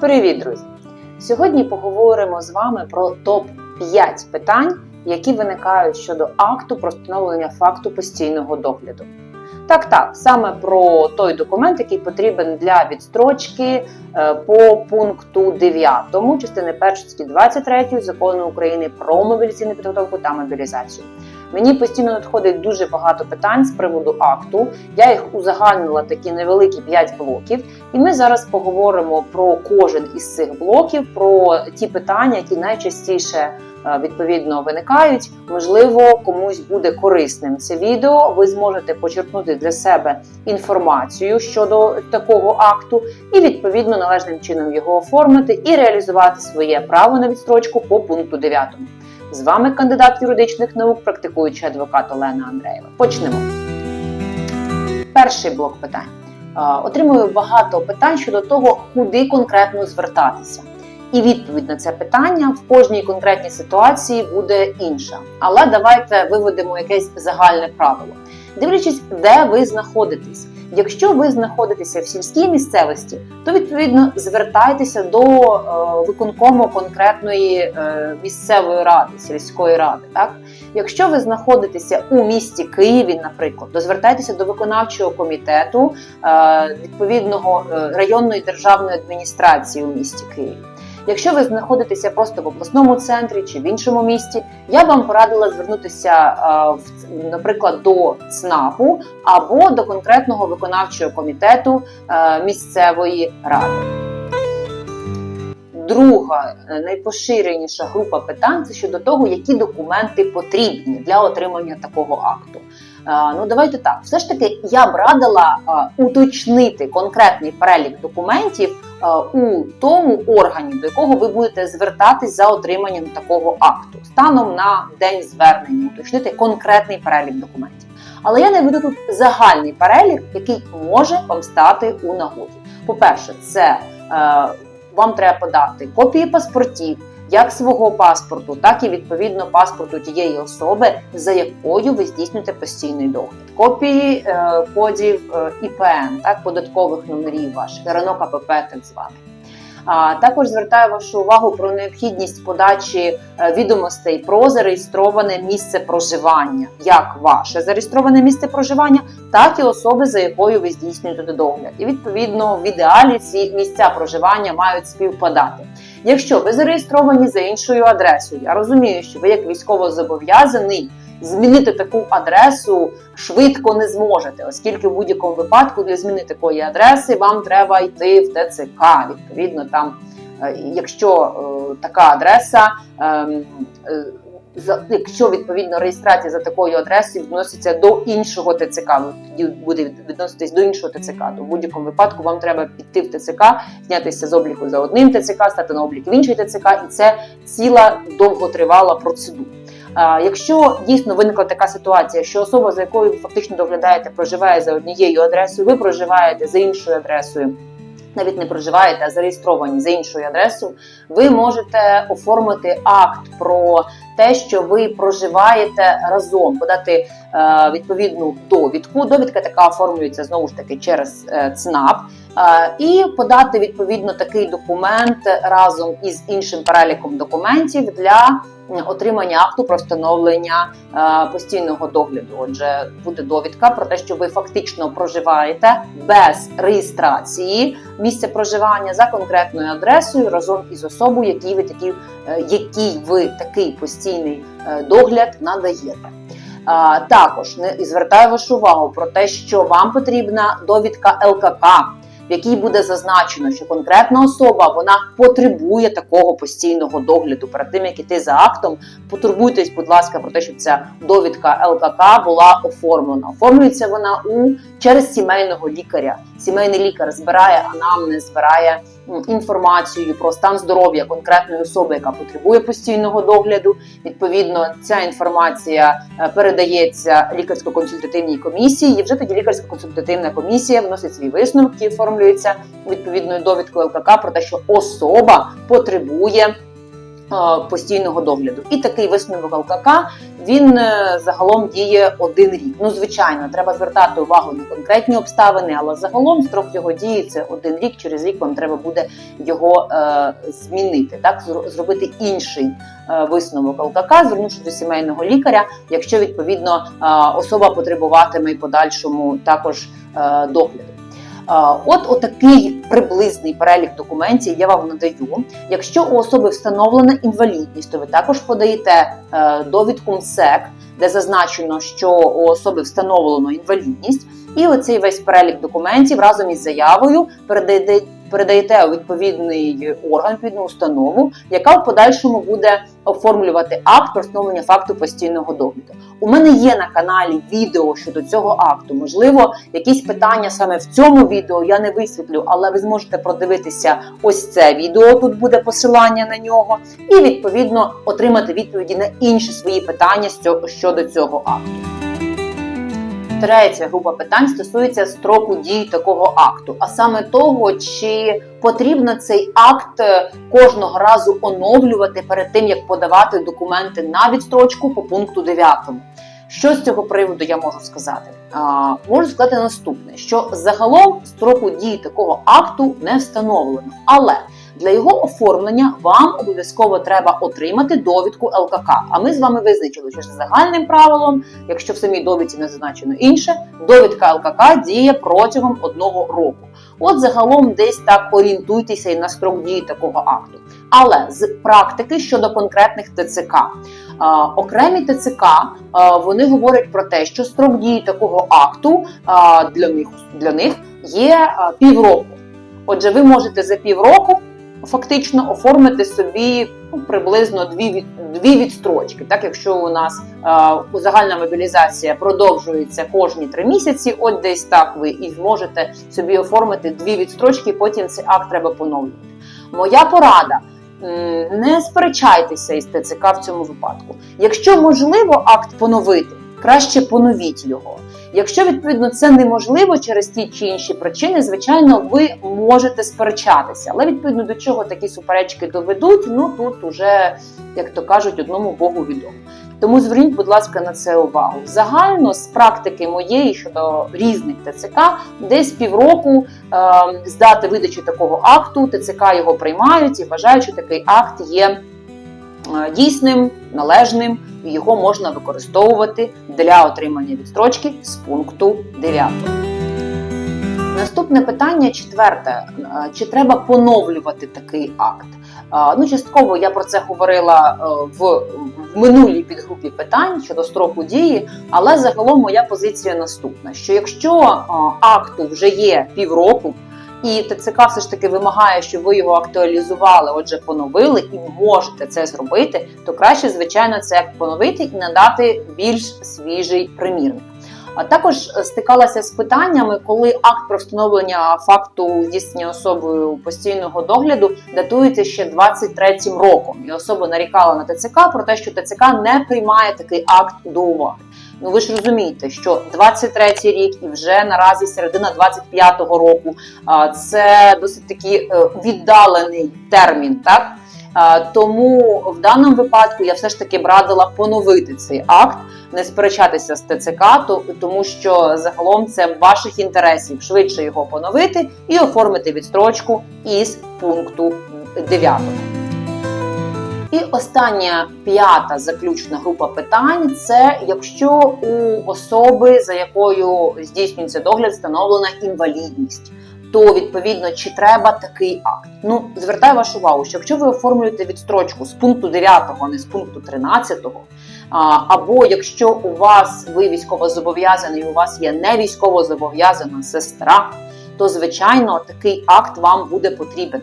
Привіт, друзі! Сьогодні поговоримо з вами про топ-5 питань, які виникають щодо акту про встановлення факту постійного догляду. Так, так, саме про той документ, який потрібен для відстрочки е, по пункту 9 частини 1 статті 23 закону України про мобілізаційну підготовку та мобілізацію. Мені постійно надходить дуже багато питань з приводу акту. Я їх узагальнила такі невеликі 5 блоків, і ми зараз поговоримо про кожен із цих блоків, про ті питання, які найчастіше е, відповідно виникають. Можливо, комусь буде корисним це відео. Ви зможете почерпнути для себе інформацію щодо такого акту, і відповідно належним чином його оформити і реалізувати своє право на відстрочку по пункту 9. З вами кандидат юридичних наук, практикуючий адвокат Олена Андреєва. Почнемо. Перший блок питань. Е, Отримую багато питань щодо того, куди конкретно звертатися. І відповідь на це питання в кожній конкретній ситуації буде інша. Але давайте виведемо якесь загальне правило. Дивлячись, де ви знаходитесь. Якщо ви знаходитеся в сільській місцевості, то відповідно звертайтеся до е, виконкому конкретної е, місцевої ради, сільської ради. Так, якщо ви знаходитеся у місті Києві, наприклад, то звертайтеся до виконавчого комітету е, відповідного районної державної адміністрації у місті Києві. Якщо ви знаходитеся просто в обласному центрі чи в іншому місті, я вам порадила звернутися, наприклад, до ЦНАПу або до конкретного виконавчого комітету місцевої ради. Друга е, найпоширеніша група питань це щодо того, які документи потрібні для отримання такого акту. Ну, давайте так. Все ж таки, я б радила уточнити конкретний перелік документів у тому органі, до якого ви будете звертатись за отриманням такого акту, станом на день звернення, уточнити конкретний перелік документів. Але я не веду тут загальний перелік, який може вам стати у нагоді. По-перше, це е, вам треба подати копії паспортів. Як свого паспорту, так і відповідно паспорту тієї особи, за якою ви здійснюєте постійний догляд. Копії е, кодів е, ІПН, так податкових номерів ваших, РНО КПП, так званий. А також звертаю вашу увагу про необхідність подачі е, відомостей про зареєстроване місце проживання, як ваше зареєстроване місце проживання, так і особи, за якою ви здійснюєте догляд. І відповідно в ідеалі ці місця проживання мають співпадати. Якщо ви зареєстровані за іншою адресою, я розумію, що ви як військово зобов'язаний змінити таку адресу швидко не зможете, оскільки в будь-якому випадку для зміни такої адреси вам треба йти в ТЦК. Відповідно, там, е, якщо е, така адреса. За- Якщо відповідно реєстрація за такою адресою відноситься до іншого ТЦК, ну, тоді буде відноситись до іншого ТЦК, то в будь-якому випадку вам треба піти в ТЦК, знятися з обліку за одним ТЦК, стати на облік в інший ТЦК, і це ціла довготривала процедура. Якщо дійсно виникла така ситуація, що особа, за якою ви фактично доглядаєте, проживає за однією адресою, ви проживаєте за іншою адресою, навіть не проживаєте, а зареєстровані за іншою адресою, ви можете оформити акт про те, що ви проживаєте разом, подати е, відповідну довідку. Довідка така оформлюється знову ж таки через е, ЦНАП. Е, І подати відповідно такий документ разом із іншим переліком документів для отримання акту про встановлення е, постійного догляду. Отже, буде довідка про те, що ви фактично проживаєте без реєстрації місця проживання за конкретною адресою разом із особою, якій ви такі, е, якій ви такий постійний е, догляд надаєте. Також не звертаю вашу увагу про те, що вам потрібна довідка ЛКК, в якій буде зазначено, що конкретна особа вона потребує такого постійного догляду. Перед тим як іти за актом, потурбуйтесь, будь ласка, про те, щоб ця довідка ЛКК була оформлена. Оформлюється вона у через сімейного лікаря. Сімейний лікар збирає анамнез, збирає інформацію про стан здоров'я конкретної особи, яка потребує постійного догляду. Відповідно, ця інформація е, передається лікарсько-консультативній комісії, і вже тоді лікарсько-консультативна комісія вносить свій висновок, який оформлюється відповідною довідкою ЛКК про те, що особа потребує постійного догляду. І такий висновок ЛКК він е, загалом діє один рік. Ну, звичайно, треба звертати увагу на конкретні обставини, але загалом строк його дії це один рік. Через рік вам треба буде його е, змінити, так зробити інший е, висновок ЛКК, звернувшись до сімейного лікаря, якщо відповідно е, особа потребуватиме і подальшому також е, догляду. От отакий приблизний перелік документів я вам надаю. Якщо у особи встановлена інвалідність, то ви також подаєте е, довідку МСЕК, де зазначено, що у особи встановлено інвалідність, і оцей весь перелік документів разом із заявою передаєте передаєте у відповідний орган, відповідну установу, яка в подальшому буде оформлювати акт про встановлення факту постійного догляду. У мене є на каналі відео щодо цього акту. Можливо, якісь питання саме в цьому відео я не висвітлю, але ви зможете продивитися ось це відео. Тут буде посилання на нього, і відповідно отримати відповіді на інші свої питання щодо цього акту. Третя група питань стосується строку дії такого акту, а саме того, чи потрібно цей акт е, кожного разу оновлювати перед тим, як подавати документи на відстрочку по пункту 9. Що з цього приводу я можу сказати? А, Можу сказати наступне: що загалом строку дії такого акту не встановлено, але для його оформлення вам обов'язково треба отримати довідку ЛКК. А ми з вами визначили, що за загальним правилом, якщо в самій довідці не зазначено інше, довідка ЛКК діє протягом одного року. От загалом десь так орієнтуйтеся і на строк дії такого акту. Але з практики щодо конкретних ТЦК. Окремі ТЦК вони говорять про те, що строк дії такого акту для них для них є півроку. Отже, ви можете за півроку фактично оформити собі ну, приблизно дві дві відстрочки. Так, якщо у нас е, загальна мобілізація продовжується кожні три місяці, от десь так ви і зможете собі оформити дві відстрочки, потім цей акт треба поновлювати. Моя порада. Не сперечайтеся із ТЦК в цьому випадку. Якщо можливо акт поновити, краще поновіть його. Якщо відповідно це неможливо через ті чи інші причини, звичайно, ви можете сперечатися, але відповідно до чого такі суперечки доведуть, ну тут уже, як то кажуть, одному Богу відомо. Тому зверніть, будь ласка, на це увагу. Загально з практики моєї щодо різних ТЦК, десь півроку е, здати видачу такого акту, ТЦК його приймають і вважають, що такий акт є дійсним, належним і його можна використовувати для отримання відстрочки з пункту 9. Наступне питання четверте: чи треба поновлювати такий акт? Ну, частково я про це говорила е, в в минулій підгрупі питань щодо строку дії, але загалом моя позиція наступна: що якщо акту вже є півроку, і ТЦК все ж таки вимагає, щоб ви його актуалізували, отже, поновили і можете це зробити, то краще, звичайно, це поновити і надати більш свіжий примірник. А також стикалася з питаннями, коли акт про встановлення факту здійснення особою постійного догляду датується ще 23-м роком, і особа нарікала на ТЦК про те, що ТЦК не приймає такий акт до уваги. Ну ви ж розумієте, що 23-й рік і вже наразі середина 25-го року це досить таки е, віддалений термін, так. Тому в даному випадку я все ж таки б радила поновити цей акт, не сперечатися з ТЦК, тому що загалом це ваших інтересів швидше його поновити і оформити відстрочку із пункту 9. І остання п'ята заключна група питань це якщо у особи, за якою здійснюється догляд, встановлена інвалідність. То відповідно чи треба такий акт? Ну звертаю вашу увагу, що якщо ви оформлюєте відстрочку з пункту 9, а не з пункту 13, або якщо у вас ви військовозобов'язаний, у вас є не військовозобов'язана сестра, то звичайно такий акт вам буде потрібен.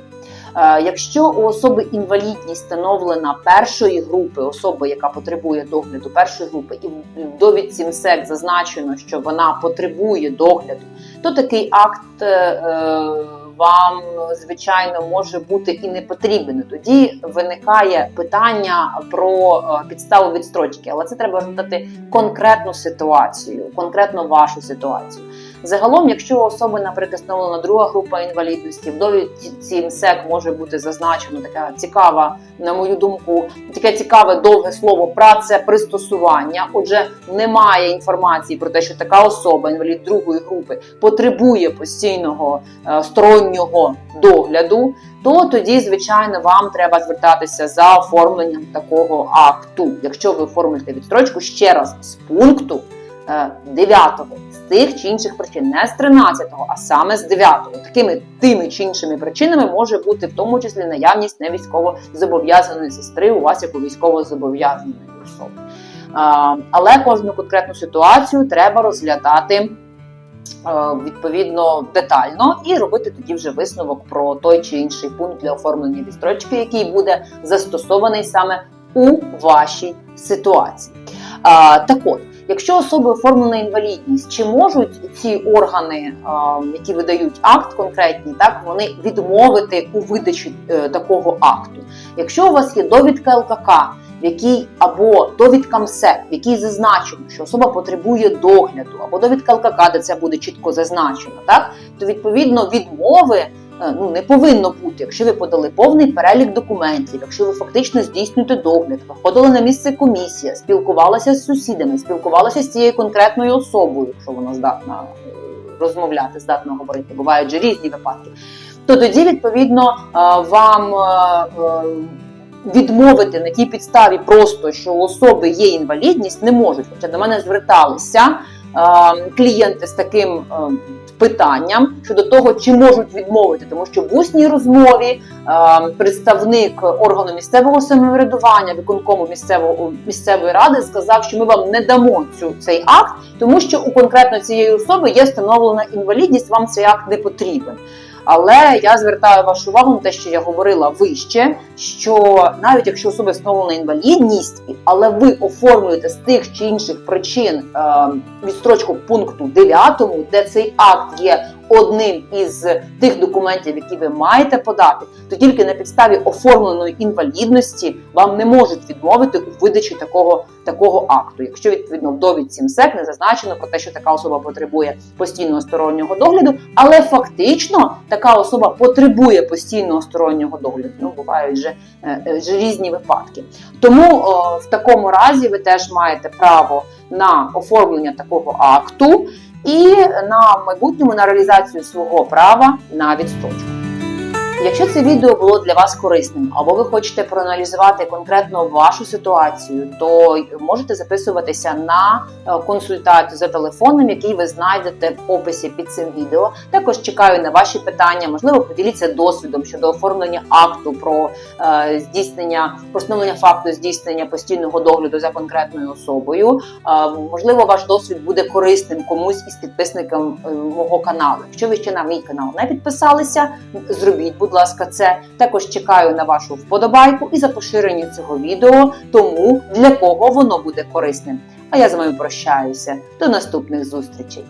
Е, якщо у особи інвалідність встановлена першої групи, особи, яка потребує догляду першої групи, і в довідці МСЕК зазначено, що вона потребує догляду, то такий акт е, вам, звичайно, може бути і не потрібен. Тоді виникає питання про е, підставу відстрочки, але це треба розглядати конкретну ситуацію, конкретно вашу ситуацію. Загалом, якщо особи, наприклад, встановлена друга група інвалідності, в довідці МСЕК може бути зазначено така цікава, на мою думку, таке цікаве довге слово працепристосування. Отже, немає інформації про те, що така особа, інвалід другої групи, потребує постійного е, стороннього догляду. То тоді, звичайно, вам треба звертатися за оформленням такого акту. Якщо ви оформите відстрочку ще раз з пункту е, 9 з тих чи інших причин, не з 13, а саме з 9. Такими тими чи іншими причинами може бути в тому числі наявність не військово зобов'язаної сестри у вас як у військово зобов'язаної особи. Е, Але кожну конкретну ситуацію треба розглядати е, відповідно детально і робити тоді вже висновок про той чи інший пункт для оформлення відстрочки, який буде застосований саме у вашій ситуації. Так от, якщо особи оформлена інвалідність, чи можуть ці органи, які видають акт конкретні, так вони відмовити у видачі е, такого акту? Якщо у вас є довідка ЛКК, в якій або довідка МСЕК, в якій зазначено, що особа потребує догляду, або довідка ЛКК, де це буде чітко зазначено, так то відповідно відмови ну не повинно бути, якщо ви подали повний перелік документів, якщо ви фактично здійснюєте догляд, виходили на місце комісія, спілкувалися з сусідами, спілкувалися з цією конкретною особою, якщо вона здатна е, розмовляти, здатна говорити, бувають же різні випадки. То тоді відповідно е, вам е, е, відмовити на тій підставі просто, що у особи є інвалідність, не можуть. Хоча до мене зверталися е, клієнти з таким е, питанням щодо того, чи можуть відмовити, тому що в усній розмові е, представник органу місцевого самоврядування, виконкому місцевого місцевої ради, сказав, що ми вам не дамо цю цей акт, тому що у конкретно цієї особи є встановлена інвалідність, вам цей акт не потрібен. Але я звертаю вашу увагу на те, що я говорила вище, що навіть якщо особи встановлена інвалідність, але ви оформлюєте з тих чи інших причин е, відстрочку пункту 9, де цей акт є одним із тих документів, які ви маєте подати, то тільки на підставі оформленої інвалідності вам не можуть відмовити у видачі такого, такого акту. Якщо відповідно в довідці МСЕК не зазначено про те, що така особа потребує постійного стороннього догляду, але фактично така особа потребує постійного стороннього догляду. Ну бувають же, е, е, же різні випадки. Тому о, в такому разі ви теж маєте право на оформлення такого акту і на майбутньому на реалізацію свого права на відстрочку. Якщо це відео було для вас корисним, або ви хочете проаналізувати конкретно вашу ситуацію, то можете записуватися на е, консультацію за телефоном, який ви знайдете в описі під цим відео. Також чекаю на ваші питання. Можливо, поділіться досвідом щодо оформлення акту про е, здійснення про встановлення факту здійснення постійного догляду за конкретною особою. Е, можливо, ваш досвід буде корисним комусь із підписників е, мого каналу. Якщо ви ще на мій канал не підписалися, зробіть, будь ласка, це також чекаю на вашу вподобайку і за поширення цього відео, тому для кого воно буде корисним. А я з вами прощаюся. До наступних зустрічей.